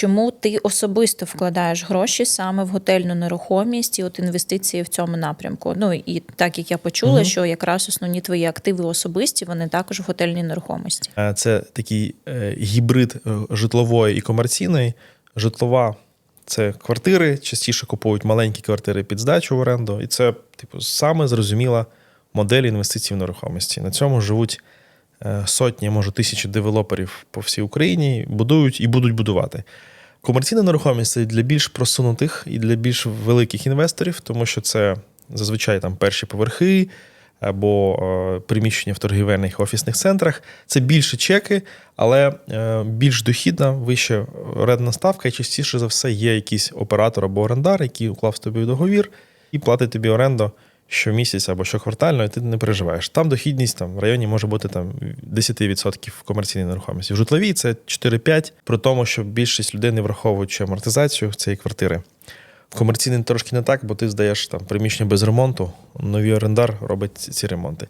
Чому ти особисто вкладаєш гроші саме в готельну нерухомість і от інвестиції в цьому напрямку? Ну і так як я почула, Мгм. що якраз основні твої активи особисті, вони також в готельній нерухомості. Е, Це такий е, гібрид е, житлової і комерційної. Житлова це квартири, частіше купують маленькі квартири під здачу в оренду, і це, типу, саме зрозуміла модель інвестицій в нерухомості. На цьому живуть сотні, може тисячі девелоперів по всій Україні, будують і будуть будувати. Комерційна нерухомість це для більш просунутих і для більш великих інвесторів, тому що це зазвичай там перші поверхи або е, приміщення в торгівельних офісних центрах. Це більше чеки, але е, більш дохідна, вища орендна ставка, і частіше за все є якийсь оператор або орендар, який уклав з тобі договір і платить тобі оренду щомісяця або щоквартально, і ти не переживаєш. Там дохідність там, в районі може бути там 10% в комерційній нерухомості. В житловій це 4-5, при тому, що більшість людей не враховуючи амортизацію цієї квартири. В комерційній трошки не так, бо ти здаєш там приміщення без ремонту, новий орендар робить ці ремонти.